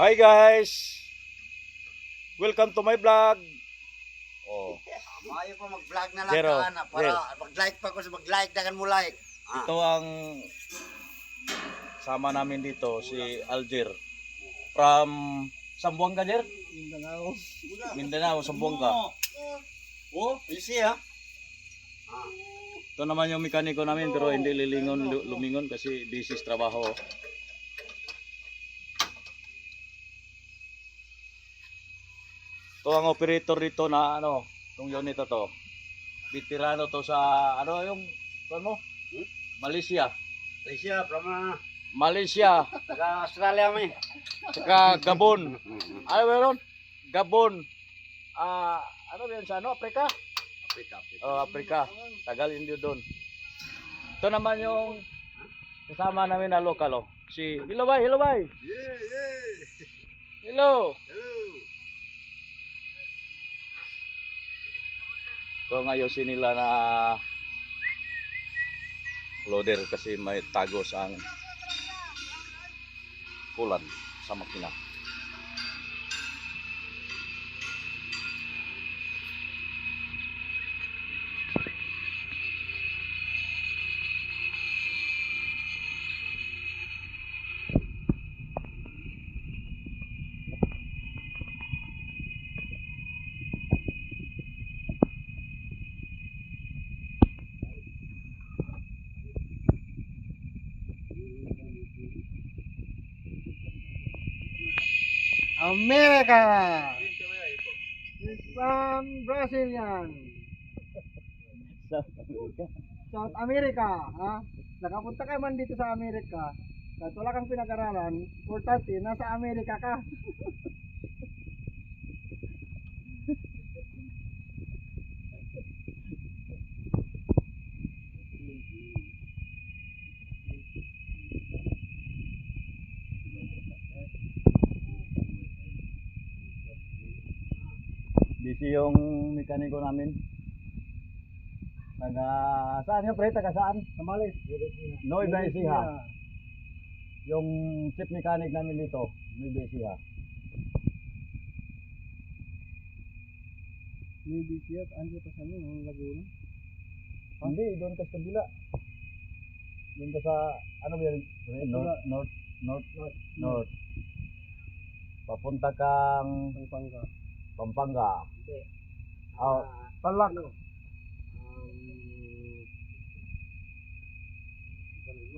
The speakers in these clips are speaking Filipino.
Hi guys! Welcome to my vlog. Oh, Maayo pa mag-vlog na lang Zero. ka na para mag-like pa ko sa mag-like dagan mo like. Ah, ito ang sama namin dito si Alger from Sambuanga Jer? Mindanao. Mindanao, Sambuanga. Oh, you see ha? Ito naman yung mekaniko namin pero hindi lilingon lu- lumingon kasi busy trabaho. Ito ang operator dito na ano, itong unit na to. Veterano to sa ano yung ano mo? Hmm? Malaysia. Malaysia from uh, Malaysia, taga Australia mi. saka Gabon. Ano meron? Gabon. Ah, ano ba yun sa ano? Africa? Africa. Africa. Oh, Africa. Tagal hindi doon. Ito naman yung kasama namin na lokal oh. Si hello bye. Yeah, yeah. Hello. Ito ngayon nila na loader kasi may tagos ang kulan sa makina. America. He's from Brazilian. South America, ha? Nakapunta ka man dito sa Amerika. Kahit wala kang pinag-aralan, importante, nasa Amerika ka. Busy yung mekaniko namin. Taga saan yung pre? Taga saan? Kamalis. No Ecija. Yung chief mechanic namin dito, no Ecija. Maybe siya, ano pa sa ano, Laguna. Hindi, doon ka sa kabila. Doon ka sa, ano ba? North, north, north, north, north. Papunta kang Pampanga. Pampanga. Oh, Palak.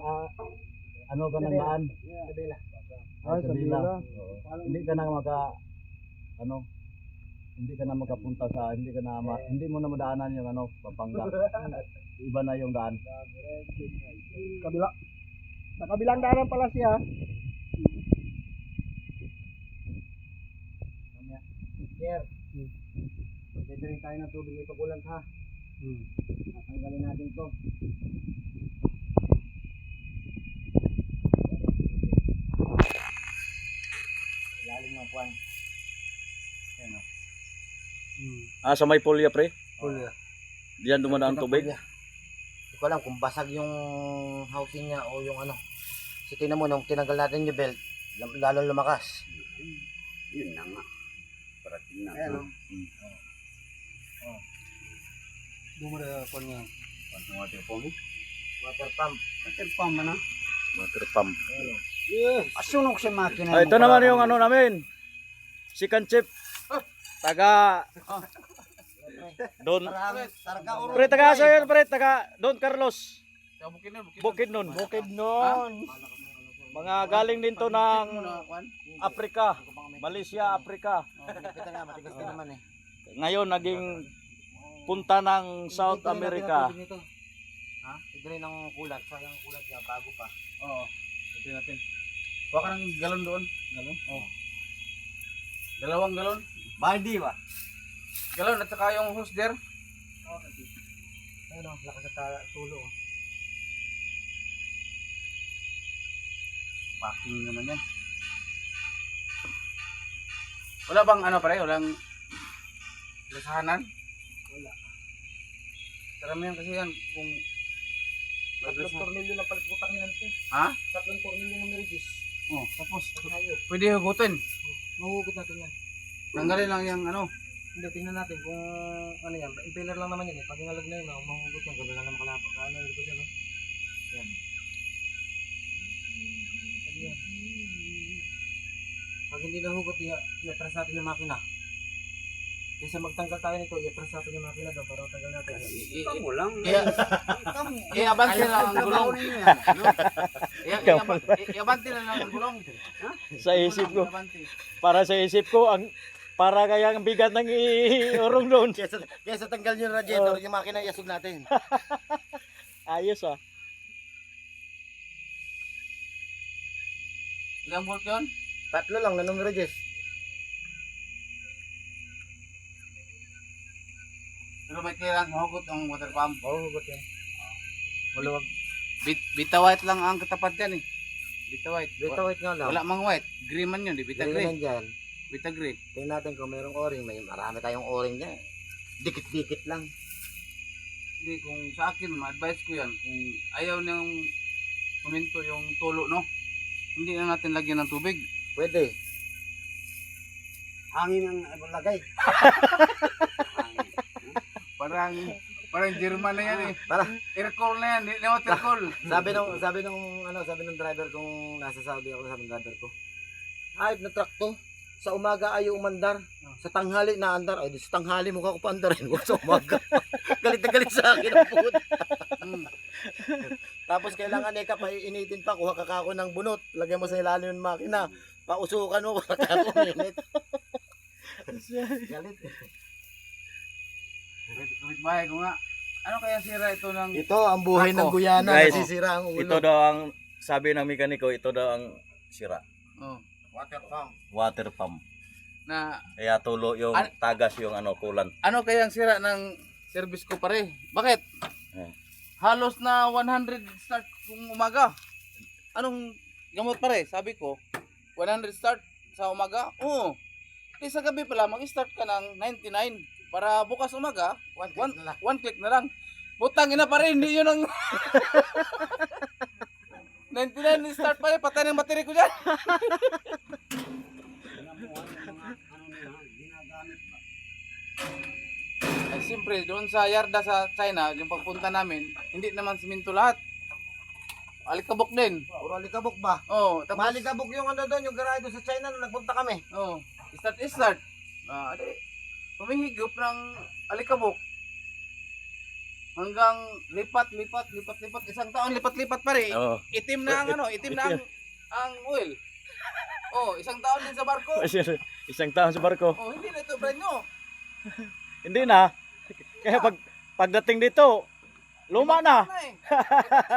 ah, ano ka nang daan? Sabila. Ah, Ay, sa Sabila. Hindi ka na maka ano hindi ka na makapunta sa hindi ka na ma- hindi mo na madaanan yung ano Pampanga. Iba na yung daan. Kabila. Sa kabilang daanan pala siya. Sir. Pwede rin tayo ng tubig ito kulang ha. Hmm. Tatanggalin natin to. Ilalim ng puwan. Ayan o. Hmm. Ah, sa may polya pre. Pulya. Diyan dumadaan tubig. Hindi ko alam kung basag yung housing niya o yung ano. Kasi tingnan mo, nung tinanggal natin yung belt, lalong lumakas. Yun na nga. Na. Ayan o. Bumara ko niya. Water pump. Water pump. Water pump na. Water pump. Asunog sa makina. Ah, ito naman yung ano namin. Second chip. Taga Don Targa oro. Pre taga sa yun pre taga Don Carlos. Bukid nun. Bukid noon. Mga galing din to ng Afrika. Malaysia, Afrika. Kita nga, matigas din naman eh. Ngayon naging punta ng South America. Ha? Ito rin ang kulat. Sayang ang kulat niya, bago pa. Oo. Ito natin. Huwag ka ng galon doon. Galon? Oo. Dalawang galon. Baldi ba? Galon at saka yung hose there. Ayun o, lakas sa tala, tulo. oh. Packing naman yan. Wala bang ano pare? Walang lasahanan? Wala. Karamihan kasi yan kung Tatlong tornilyo na palit putang yan ito. Ha? Tatlong tornilyo ng meridis. Oh, Tapos, hayop. pwede hugutin. Mahugot natin yan. Tanggalin lang yung ano. Hindi, tingnan natin kung ano yan. Impeller lang naman yan eh. Pag inalag na yun, oh, mahugot yan. Gano'n lang naman kalapag. Ano, ito dyan, oh. Yan. Pag hindi nahugot, i- i-atras natin yung makina. Kaysa magtanggal tayo nito, i-atras natin yung makina daw para tanggal natin. Ikaw lang. I-abante lang ang gulong. I-abante lang ang gulong. Sa isip ko, para sa isip ko, ang para kaya ang bigat ng iurong doon. Kaysa, kaysa tanggal yung radiator, yung makina iasog natin. Ayos ah. Ilang volt yun? Tatlo lang na numero, Jess. Pero may kailangan mahugot ang water pump. Mahugot yan. Maluwag. Bit, bita white lang ang katapat yan eh. Bita white. Beta white nga lang. Wala mang white. Green man yun. Di bita Bita gray. dyan. Bita gray. Tingnan natin kung merong o-ring. May marami tayong o-ring dyan. Dikit-dikit lang. Hindi, kung sa akin, ma-advise ko yan. Kung ayaw niyang kuminto yung tulo, no? Hindi na natin lagyan ng tubig. Pwede. Hangin ang lagay. Parang, parang German na yan eh. Para Aircall na yan, hindi water sabi nung sabi nung ano sabi nung driver kong nasa Saudi ako sabi ng driver ko. Hayop na truck to. Sa umaga ayaw umandar. Sa tanghali na andar. Ay, sa tanghali mukha ko pa andarin. Huwag sa umaga. galit na galit sa akin ang puto. Mm. Tapos kailangan eka pa initin pa. Kuha ka kako ng bunot. Lagyan mo sa ilalim ng makina. Pausukan mo para kako minit. galit. Kapit bahay ko nga. Ano kaya sira ito ng... Ito ang buhay ng. Guyana. Guys, Nasisira ang ulo. Ito daw ang sabi ng mekaniko, ito daw ang sira. Oh, water pump. Water pump. na Kaya tulo yung Ano- tagas yung ano kulan. ano kaya ang sira ng service ko pare? Bakit? Eh. Halos na 100 start kung umaga. Anong gamot pare? Sabi ko, 100 start sa umaga? Oo. Di sa gabi pala, mag-start ka ng 99 para bukas umaga, One, one, click na lang. one click na lang. Butang ina pa rin, hindi yun ang... 99 start pa rin, patay ng battery ko dyan. Ay siyempre, doon sa yarda sa China, yung pagpunta namin, hindi naman siminto lahat. Alikabok din. Puro alikabok ba? Oh, tapos, Malikabok yung ano doon, yung garahe doon sa China nung nagpunta kami. oh, start start. Ah, adi, humihigop ng alikabok. Hanggang lipat, lipat, lipat, lipat. Isang taon, lipat, lipat pa rin. Oo. Itim na ang ano, itim na ang, ang oil. Oh, isang taon din sa barko. Isang taon sa barko. Oh, hindi na ito brand new. Hindi na. Kaya pag pagdating dito, luma na. Ito.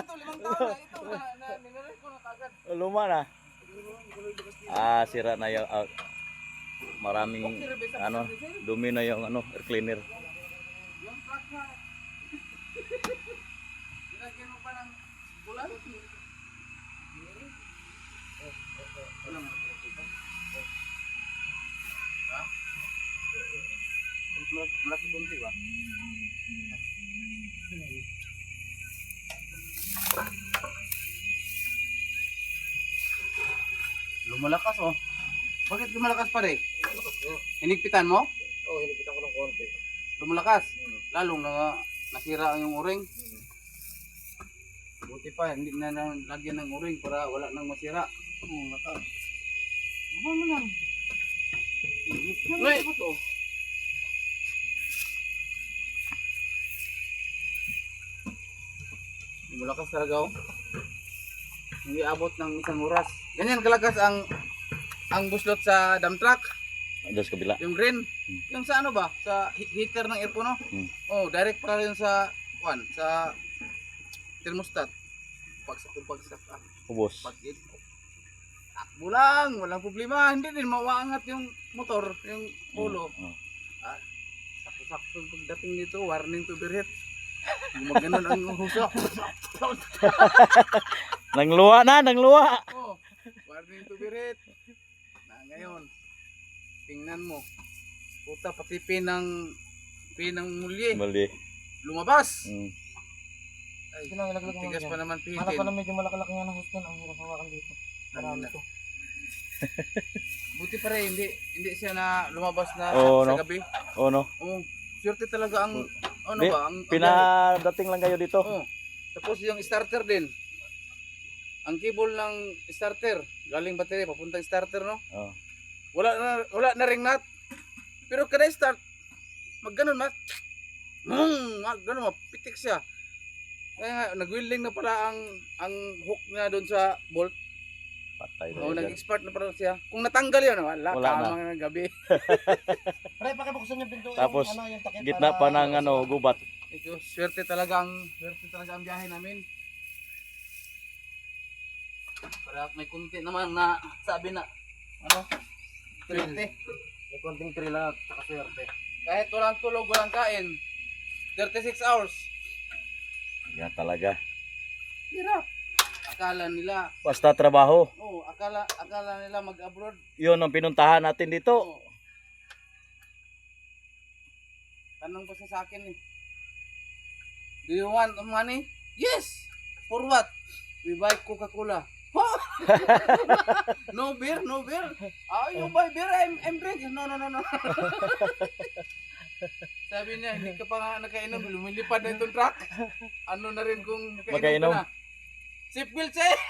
Ito, limang taon na ito. Na, na, ninarek ko na kagad. Luma na. Ah, sira na yung ah, maraming ano, dumi na yung ano, air cleaner. Yung truck na. Nilagyan mo pa ng bulan. Walang Ha? Malaki- Malaki kunti ba? Lumalakas oh. Bakit lumalakas pa rin? Hinigpitan mo? Oo, oh, hinipitan ko ng konti. lumalakas. Lalong na nasira yung uring. Buti pa, hindi na lang lagyan ng uring para wala nang masira. Oo, naka. Ano mo lang? Nay! to? Lumalakas talaga oh. Hindi abot ng isang oras. Ganyan kalakas ang ang buslot sa dump truck. Doon sa kabila. Yung green, yung sa ano ba? Sa he- heater ng aircon, no? Hmm. Oh, direct pala yun sa, one, sa thermostat. Pagsak kung pagsak ah, Ubos. pag-it. Takbo lang, walang problema. Hindi din mawaangat yung motor, yung ulo. Oo. Sakto-sakto pagdating dito, warning to hit. Gumaganon ang huso. Nang luwa na, nang luwa. oh, warning to be hit. Na ngayon, tingnan mo. Puta, pati pinang pinang mulye. Mali. lumabas. Mm. Ay, ilaglag mo tigas pa naman Hanap ka pihitin. na medyo malaki-laki nga ng husgan. Ang hirap hawakan dito. Marami Ang- to. Buti pa rin, hindi, hindi siya na lumabas na Oo, sa no? gabi. Oh no. Oo. Swerte talaga ang, ano Di, ba, ang, ang Pinadating lang kayo dito. Oo. Tapos yung starter din. Ang cable ng starter, galing battery, papuntang starter, no? Oh. Wala na, wala na ring nut. Pero kada start, mag ganun, ma. Mm, mag ganun, mapitik siya. Kaya nga, nag-welding na pala ang ang hook niya doon sa bolt. Patay O, tayo dyan. nag-expert na pala siya. Kung natanggal yun, wala, Wala na. tama ng gabi. Pre, pakibuksan yung pinto. Tapos, yung, ano, yung Gitna pa para- ng ano, gubat. Ito, swerte talaga ang, swerte talaga ang biyahe namin. Para may kunti naman na sabi na, ano, swerte. May konting thrill at saka swerte. Kahit walang tulog, walang kain, 36 hours. Yan talaga. Hirap. Akala nila, Basta trabaho. oh, akala akala nila mag-abroad. Yun ang pinuntahan natin dito. Oh. Tanong pa sa akin eh. Do you want money? Yes! For what? We buy Coca-Cola. No beer, no beer. Ah, you buy beer, I'm, I'm drinking. No, no, no, no. Sabi niya, hindi ka pa nga nakainom, lumilipad na itong truck. Ano na rin kung nakainom ka na. Seatbelt siya eh.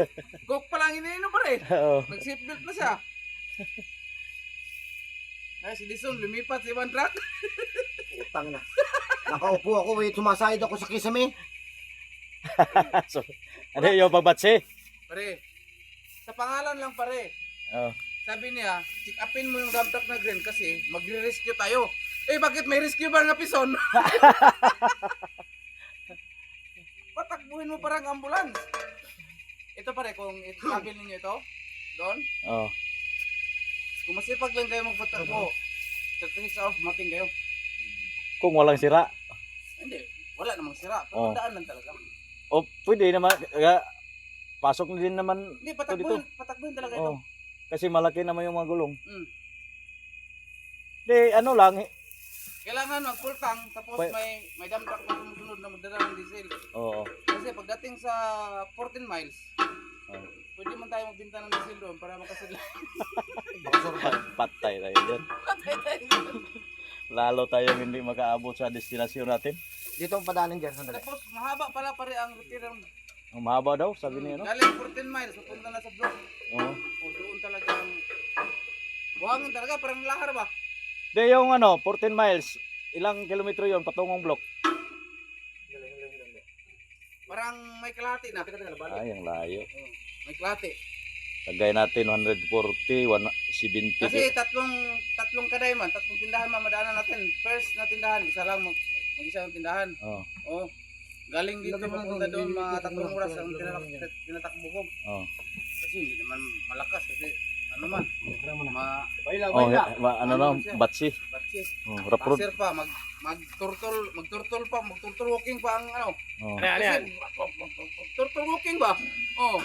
Coke pa lang iniinom pa rin. Oo. Nag-seatbelt na siya. Ay, si Dison, lumipat sa ibang truck. Utang na. Nakaupo ako, wait, sumasahid ako sa kisame. so, ano yung pagbatsi? Pare, sa pangalan lang pare. Oh. Sabi niya, check upin mo yung dump truck na green kasi magre-rescue tayo. Eh, bakit may rescue bar nga pison? Patakbuhin mo parang ambulance. Ito pare, kung itabil ninyo ito, doon, Oh. kung masipag lang kayo magpatakbo, 36 hours, mating kayo. Kung walang sira. Hindi, wala namang sira. Oh. Pero daan lang talaga. O pwede naman. Kaya, pasok na din naman. Hindi, dito. patakbuhin, patakbuhin talaga ito. Oh. Kasi malaki naman yung mga gulong. Mm. Ano lang. eh. Kailangan mag full tank, tapos Pa- may may dump truck na sumusunod na magdala ng diesel. Oo. Kasi pagdating sa 14 miles, Oh. pwede man tayo magbenta ng diesel doon para makasadla. Patay tayo dyan. Lalo tayong hindi makaabot sa destinasyon natin. Dito ang padaanin dyan, sandali. tapos mahaba pala pare ang route ng Ang mahaba daw, sabi niya, no? galing 14 miles, papunta na sa block. Oo. O doon talaga ang buhangin talaga, parang lahar ba? Di, yung ano, 14 miles. Ilang kilometro yon patungong block. Parang may kalahati na. Ay, ang layo. May kalahati. Tagay natin 140, 170. Kasi tatlong tatlong kadayman, tatlong tindahan mamadaanan natin. First na tindahan, isa lang mag, mag-isa yung tindahan. Oh, Oh. Galing dito papunta doon mga tatlong oras ang tinatak tinatakbo ko. oh. Kasi hindi naman malakas kasi ano man, ma Oh, eh, ma- ano na, batsi. batsis. Oh, raprod. Pasir pa, mag mag turtle, mag turtle pa, mag turtle walking pa ang ano. Oh, Kasi, turtle walking ba? Oh.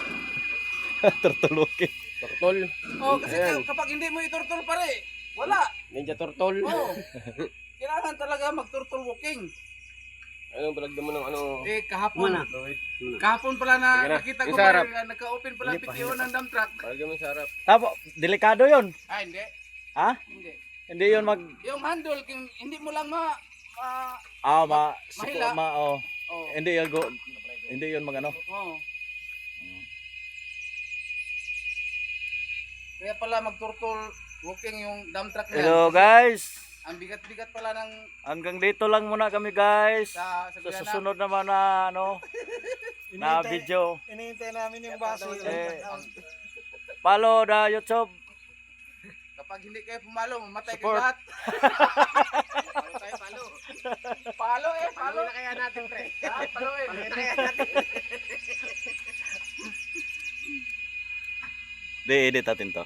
turtuluki. Turtle. Oh, kasi ka- kapag hindi mo i-turtle pare, wala. Ninja turtle. Oh. Kailangan talaga mag turtle walking. Anong palagda mo ng ano? Eh kahapon. Mana? Kahapon pala na Sige na. nakita ko Yung sa harap. pare, naka-open pala PTO ng dump truck. Palagda mo sa harap. Tapo, delikado yon. Ah, hindi. Ha? Hindi. Hindi yon mag... Yung handle, kung hindi mo lang ma... ma Ah, ma... Mahila. ma oh. oh. Hindi yon go... Hindi yon mag ano. Oh. Kaya pala mag-turtle walking yung dump truck na yan. Hello guys. Ang bigat-bigat pala ng Hanggang dito lang muna kami guys. sa, sa susunod naman na ano, na video. Inihintay namin yung baso. Eh, follow the YouTube. Kapag hindi kayo pumalo, mamatay kayo lahat. Palo tayo, palo. Palo eh, palo. na kaya natin, pre. Ha, palo eh. Palo na kaya natin. Di edit natin to.